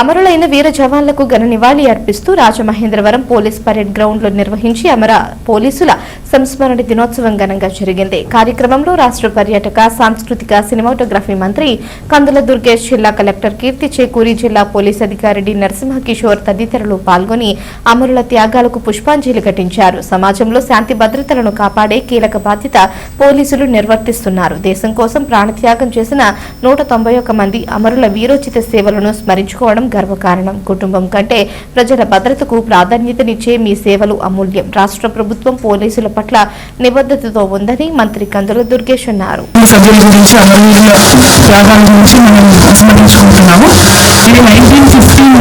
అమరులైన వీర జవాన్లకు ఘన నివాళి అర్పిస్తూ రాజమహేంద్రవరం పోలీస్ పరేడ్ గ్రౌండ్లో నిర్వహించి అమర పోలీసుల సంస్మరణ దినోత్సవం ఘనంగా జరిగింది. కార్యక్రమంలో రాష్ట్ర పర్యాటక సాంస్కృతిక సినిమాటోగ్రఫీ మంత్రి కందుల దుర్గేష్ జిల్లా కలెక్టర్ కీర్తి చేకూరి జిల్లా పోలీస్ అధికారి డి నరసింహ కిషోర్ తదితరులు పాల్గొని అమరుల త్యాగాలకు పుష్పాంజలి ఘటించారు. సమాజంలో శాంతి భద్రతలను కాపాడే కీలక బాధ్యత పోలీసులు నిర్వర్తిస్తున్నారు. దేశం కోసం ప్రాణత్యాగం చేసిన నూట తొంభై ఒక మంది అమరుల వీరోచిత సేవలను స్మరించుకోవడం గర్వకారణం. కుటుంబం కంటే ప్రజల భద్రతకు ప్రాధాన్యతనిచ్చే మీ సేవలు అమూల్యం. రాష్ట్ర ప్రభుత్వం పోలీసుల పట్ల నిబద్ధతతో ఉందని మంత్రి కందుల దుర్గేష్ అన్నారు. సభ్యుల గురించి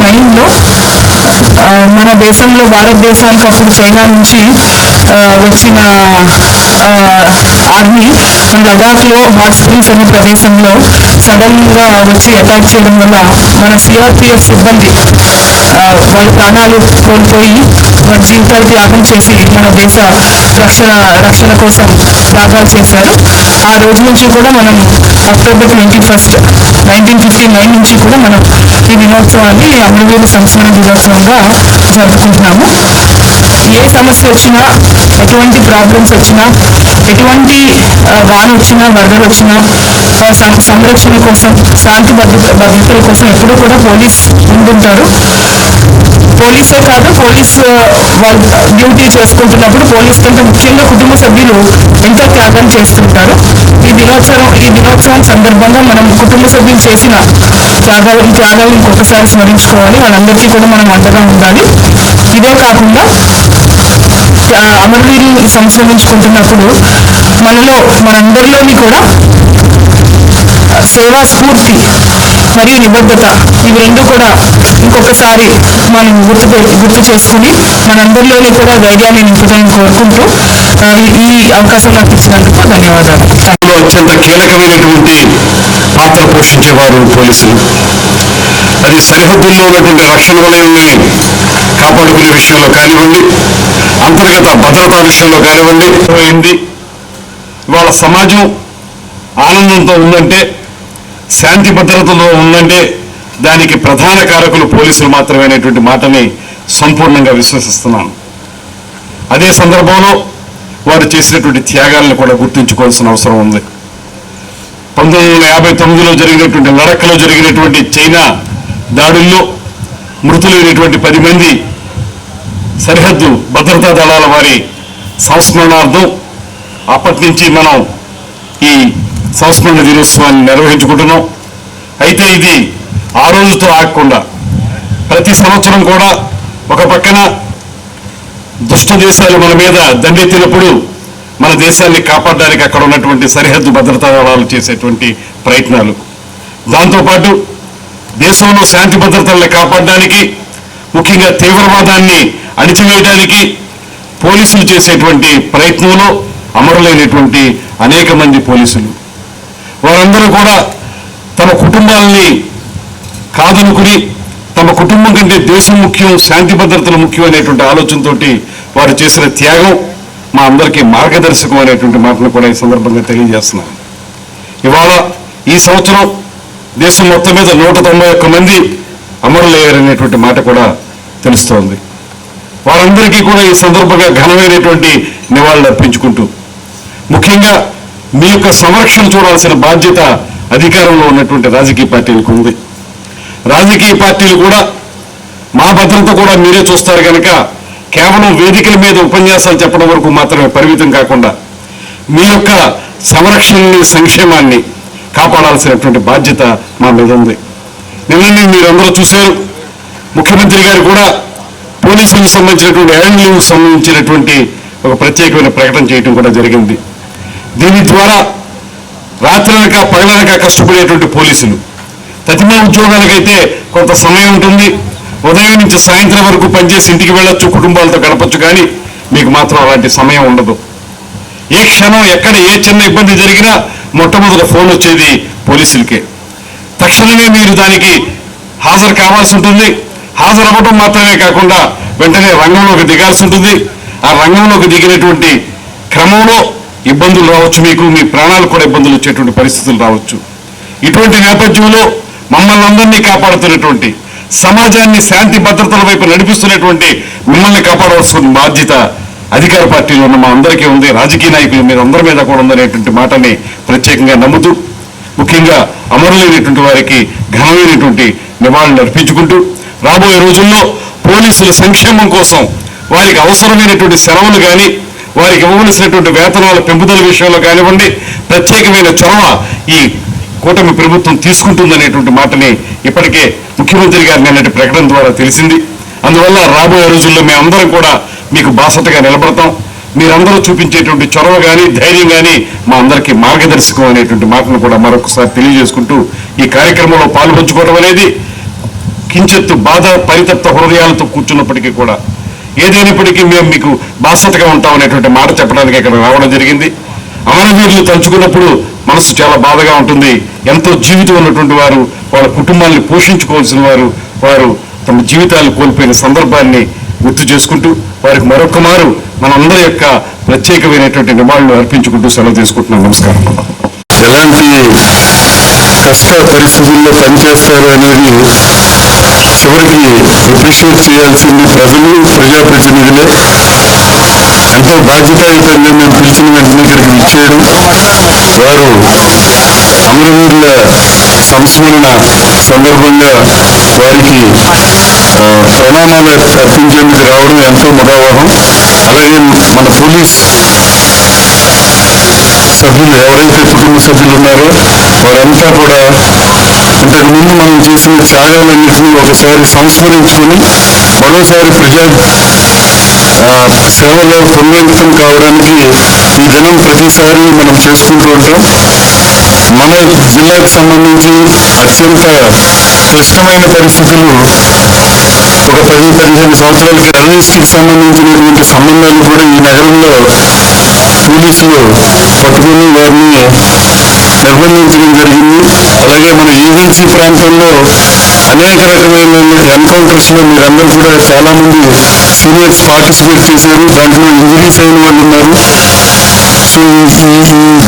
నైన్లో మన దేశంలో భారతదేశానికి అప్పుడు చైనా నుంచి వచ్చిన ఆర్మీ మన లడాఖ్లో హాట్ స్ప్రింగ్స్ అనే ప్రదేశంలో సడన్గా వచ్చి అటాక్ చేయడం వల్ల మన సిఆర్పిఎఫ్ సిబ్బంది వాళ్ళ ప్రాణాలు కోల్పోయి వాళ్ళ జీవితాలు త్యాగం చేసి మన దేశ రక్షణ రక్షణ కోసం త్యాగాలు చేశారు. ఆ రోజు నుంచి కూడా మనం October twenty first nineteen fifty nine నుంచి కూడా మనం ఈ దినోత్సవాన్ని అమరవీర సంస్మరణ దినోత్సవంగా జరుపుకుంటున్నాము. ఏ సమస్య వచ్చినా ఎటువంటి ప్రాబ్లమ్స్ వచ్చినా ఎటువంటి వాన వచ్చినా వరదలు వచ్చినా సం- సంరక్షణ కోసం శాంతి భద్రత భద్రతల కోసం ఎప్పుడూ కూడా పోలీస్ ముందుంటారు పోలీసే కాదు పోలీస్ వాళ్ళు డ్యూటీ చేసుకుంటున్నప్పుడు పోలీస్ కంటే ముఖ్యంగా కుటుంబ సభ్యులు ఎంతో త్యాగం చేస్తుంటారు. ఈ దినోత్సవం ఈ దినోత్సవం సందర్భంగా మనం కుటుంబ సభ్యులు చేసిన త్యాగాలు త్యాగాలు ఇంకొకసారి స్మరించుకోవాలి. వాళ్ళందరికీ కూడా మనం అండగా ఉండాలి. ఇదే కాకుండా ఆ, సంస్కరించుకుంటున్నప్పుడు మనలో మనందరిలోని కూడా సేవా స్ఫూర్తి మరియు నిబద్ధత ఇవి రెండు కూడా ఇంకొకసారి మనం గుర్తు గుర్తు చేసుకుని మనందరిలోని కూడా ధైర్యాన్ని నింపుతామని కోరుకుంటూ ఈ- అవకాశం నాకు ఇచ్చినందుకు ధన్యవాదాలు. అత్యంత కీలకమైనటువంటి పాత్ర పోషించేవారు పోలీసులు. అది సరిహద్దుల్లో ఉన్నటువంటి రక్షణ వలయాన్ని కాపాడుకునే విషయంలో కానివ్వండి అంతర్గత భద్రతా విషయంలో కానివ్వండి. అయింది ఇవాళ సమాజం ఆనందంతో ఉందంటే శాంతి భద్రతలో ఉందంటే దానికి ప్రధాన కారకులు పోలీసులు మాత్రమేనేటువంటి మాటని సంపూర్ణంగా విశ్వసిస్తున్నాను. అదే సందర్భంలో వారు చేసినటువంటి త్యాగాలను కూడా గుర్తుంచుకోవాల్సిన అవసరం ఉంది. పంతొమ్మిది వందల యాభై తొమ్మిదిలో జరిగినటువంటి లడఖ్లో జరిగినటువంటి చైనా దాడుల్లో మృతులైనటువంటి పది మంది సరిహద్దు భద్రతా దళాల వారి సంస్మరణార్థం అప్పటి నుంచి మనం ఈ సంస్మరణ దినోత్సవాన్ని నిర్వహించుకుంటున్నాం. అయితే ఇది ఆ రోజుతో ఆగకుండా ప్రతి సంవత్సరం కూడా ఒక పక్కన దుష్ట దేశాలు మన మీద దండెత్తినప్పుడు మన దేశాన్ని కాపాడడానికి అక్కడ ఉన్నటువంటి సరిహద్దు భద్రతా దళాలు చేసేటువంటి ప్రయత్నాలు. దాంతోపాటు దేశంలో శాంతి భద్రతల్ని కాపాడడానికి ముఖ్యంగా తీవ్రవాదాన్ని అణిచివేయడానికి పోలీసులు చేసేటువంటి ప్రయత్నంలో అమరులైనటువంటి అనేక మంది పోలీసులు. వారందరూ కూడా తమ కుటుంబాలని కాదనుకుని తమ కుటుంబం కంటే దేశం ముఖ్యం శాంతి భద్రతలు ముఖ్యం అనేటువంటి ఆలోచనతోటి వారు చేసిన త్యాగం మా అందరికీ మార్గదర్శకం అనేటువంటి మాటను కూడా ఈ సందర్భంగా తెలియజేస్తున్నాను. ఇవాళ ఈ సంవత్సరం దేశం మొత్తం మీద నూట తొంభై ఒక్క మంది అమరులయ్యారనేటువంటి మాట కూడా తెలుస్తోంది. వారందరికీ కూడా ఈ సందర్భంగా ఘనమైనటువంటి నివాళులు అర్పించుకుంటూ ముఖ్యంగా మీ యొక్క సంరక్షణ చూడాల్సిన బాధ్యత అధికారంలో ఉన్నటువంటి రాజకీయ పార్టీలకు ఉంది. రాజకీయ పార్టీలు కూడా మా భద్రత కూడా మీరే చూస్తారు కనుక కేవలం వేదికల మీద ఉపన్యాసాలు చెప్పడం వరకు మాత్రమే పరిమితం కాకుండా మీ యొక్క సంరక్షణని సంక్షేమాన్ని కాపాడాల్సినటువంటి బాధ్యత మా మీద ఉంది. నిన్ననే మీరందరూ చూశారు. ముఖ్యమంత్రి గారు కూడా పోలీసులకు సంబంధించినటువంటి హ్యాండ్లింగ్ సంబంధించినటువంటి ఒక ప్రత్యేకమైన ప్రకటన చేయడం కూడా జరిగింది. దీని ద్వారా రాత్రనక పగలనక కష్టపడేటువంటి పోలీసులు. ప్రతిమా ఉద్యోగాలకైతే కొంత సమయం ఉంటుంది. ఉదయం నుంచి సాయంత్రం వరకు పనిచేసి ఇంటికి వెళ్ళొచ్చు కుటుంబాలతో గడపచ్చు కానీ మీకు మాత్రం అలాంటి సమయం ఉండదు. ఏ క్షణం ఎక్కడ ఏ చిన్న ఇబ్బంది జరిగినా మొట్టమొదట ఫోన్ వచ్చేది పోలీసులకే. తక్షణమే మీరు దానికి హాజరు కావాల్సి ఉంటుంది. హాజరు అవ్వడం మాత్రమే కాకుండా వెంటనే రంగంలోకి దిగాల్సి ఉంటుంది. ఆ రంగంలోకి దిగినటువంటి క్రమంలో ఇబ్బందులు రావచ్చు మీకు మీ ప్రాణాలు కూడా ఇబ్బందులు వచ్చేటువంటి పరిస్థితులు రావచ్చు. ఇటువంటి నేపథ్యంలో మమ్మల్ని అందరినీ కాపాడుతున్నటువంటి సమాజాన్ని శాంతి భద్రతల వైపు నడిపిస్తున్నటువంటి మిమ్మల్ని కాపాడవలసిన బాధ్యత అధికార పార్టీలో ఉన్న మా అందరికీ ఉంది. రాజకీయ నాయకుల మీద అందరి మీద కూడా ఉందనేటువంటి మాటని ప్రత్యేకంగా నమ్ముతూ ముఖ్యంగా అమరులైనటువంటి వారికి ఘనమైనటువంటి నివాళులు అర్పించుకుంటూ రాబోయే రోజుల్లో పోలీసుల సంక్షేమం కోసం వారికి అవసరమైనటువంటి సెలవులు కానీ వారికి ఇవ్వవలసినటువంటి వేతనాల పెంపుదల విషయంలో కానివ్వండి ప్రత్యేకమైన చొరవ ఈ కూటమి ప్రభుత్వం తీసుకుంటుందనేటువంటి మాటని ఇప్పటికే ముఖ్యమంత్రి గారి నిన్నటి ప్రకటన ద్వారా తెలిసింది. అందువల్ల రాబోయే రోజుల్లో మేమందరం కూడా మీకు బాసటగా నిలబడతాం. మీరందరూ చూపించేటువంటి చొరవ కానీ ధైర్యం కానీ మా అందరికీ మార్గదర్శకం అనేటువంటి మాటను కూడా మరొకసారి తెలియజేసుకుంటూ ఈ కార్యక్రమంలో పాల్పంచుకోవడం అనేది కించెత్తు బాధ పరితప్త హృదయాలతో కూర్చున్నప్పటికీ కూడా ఏదైనప్పటికీ మేము మీకు బాసటగా ఉంటాం అనేటువంటి మాట చెప్పడానికి ఇక్కడ రావడం జరిగింది. అమరవీరులు తలుచుకున్నప్పుడు మనసు చాలా బాధగా ఉంటుంది. ఎంతో జీవితం ఉన్నటువంటి వారు వాళ్ళ కుటుంబాన్ని పోషించుకోవాల్సిన వారు వారు తమ జీవితాలు కోల్పోయిన సందర్భాన్ని గుర్తు చేసుకుంటూ వారికి మరొక మారు మనందరి యొక్క ప్రత్యేకమైనటువంటి నివాళులు అర్పించుకుంటూ సెలవు తీసుకుంటున్నాం. నమస్కారం. ఎలాంటి కష్ట పరిస్థితుల్లో పనిచేస్తారు అనేది చివరికి అప్రిషియేట్ చేయాల్సింది ప్రజలు ప్రజాప్రతినిధులే ఎంతో బాధ్యతాయుతంగా మేము పిలిచిన వెంటనే ఇక్కడికి విచ్చేయడం వారు అమరవీరుల సంస్మరణ సందర్భంగా ఆ, తప్పించేందుకు రావడం ఎంతో ముదావహం. అలాగే మన పోలీస్ సభ్యులు ఎవరైతే కుటుంబ సభ్యులు ఉన్నారో వారంతా కూడా ఇంతకుముందు మనం చేసిన త్యాగాలన్నింటినీ ఒకసారి సంస్మరించుకొని మరోసారి ప్రజా సేవలో పునరంకితం కావడానికి ఈ దినం ప్రతిసారి మనం చేసుకుంటూ ఉంటాం. మన జిల్లాకు సంబంధించి అత్యంత క్లిష్టమైన పరిస్థితులు ఒక పది పదిహేను సంవత్సరాల టెర్రరిస్ట్కి సంబంధించినటువంటి సంబంధాలు కూడా ఈ నగరంలో పోలీసులు పట్టుకుని వారిని నిర్బంధించడం జరిగింది. అలాగే మన ఏజెన్సీ ప్రాంతంలో అనేక రకమైన ఎన్కౌంటర్స్లో మీరందరూ కూడా చాలామంది సీనియర్స్ పార్టిసిపేట్ చేశారు. దాంట్లో ఇంజరీస్ అయిన వాళ్ళు ఉన్నారు. ఈ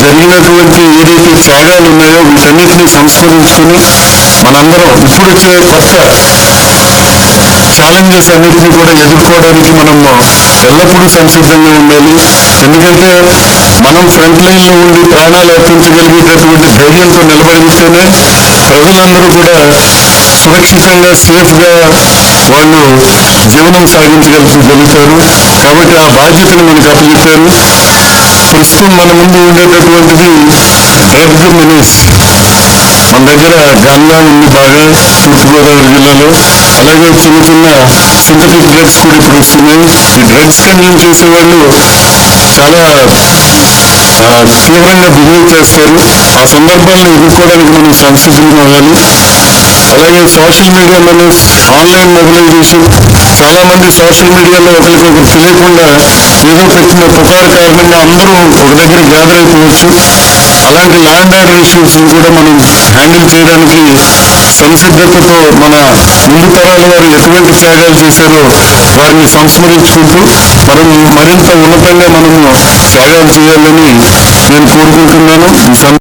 జరిగినటువంటి ఏదైతే త్యాగాలు ఉన్నాయో వీటన్నిటిని సంస్కరించుకుని మనందరం ఇప్పుడు వచ్చే కొత్త ఛాలెంజెస్ అన్నిటినీ కూడా ఎదుర్కోవడానికి మనం ఎల్లప్పుడూ సంసిద్ధంగా ఉండాలి. ఎందుకంటే మనం ఫ్రంట్ లైన్లో ఉండి ప్రాణాలు అర్పించగలిగేటటువంటి ధైర్యంతో నిలబడితేనే ప్రజలందరూ కూడా సురక్షితంగా సేఫ్గా వాళ్ళు జీవనం సాగించగలుగుతారు. కాబట్టి ఆ బాధ్యతను మనకు అప్పచెప్పారు. ప్రస్తుతం మన ముందు ఉండేటటువంటిది డ్రగ్ మినిస్ మన దగ్గర గంగా ఉంది బాగా తూర్పుగోదావరి జిల్లాలో. అలాగే చిన్న చిన్న సింథటిక్ డ్రగ్స్ కూడా ఇప్పుడు వస్తున్నాయి ఈ డ్రగ్స్ కన్జ్యూమ్ చేసే వాళ్ళు చాలా తీవ్రంగా బిహేవ్ చేస్తారు. ఆ సందర్భాలను ఎదుర్కోవడానికి మనం సంసిద్ధంగా అవ్వాలి అలాగే సోషల్ మీడియాలోనే ఆన్లైన్ మొబిలైజేషన్ చాలా మంది సోషల్ మీడియాలో ఒకరికొకరు తెలియకుండా ఏదో పెట్టిన పుకారు కారణంగా అందరూ ఒక దగ్గర గ్యాదర్ అయిపోవచ్చు. అలాంటి ల్యాండ్ ఆర్డర్ ఇష్యూస్ కూడా మనం హ్యాండిల్ చేయడానికి సంసిద్ధతతో మన ముందు తరాల వారు ఎటువంటి త్యాగాలు చేశారో వారిని సంస్మరించుకుంటూ మనం మరింత ఉన్నతంగా మనము త్యాగాలు చేయాలని నేను కోరుకుంటున్నాను. ఈ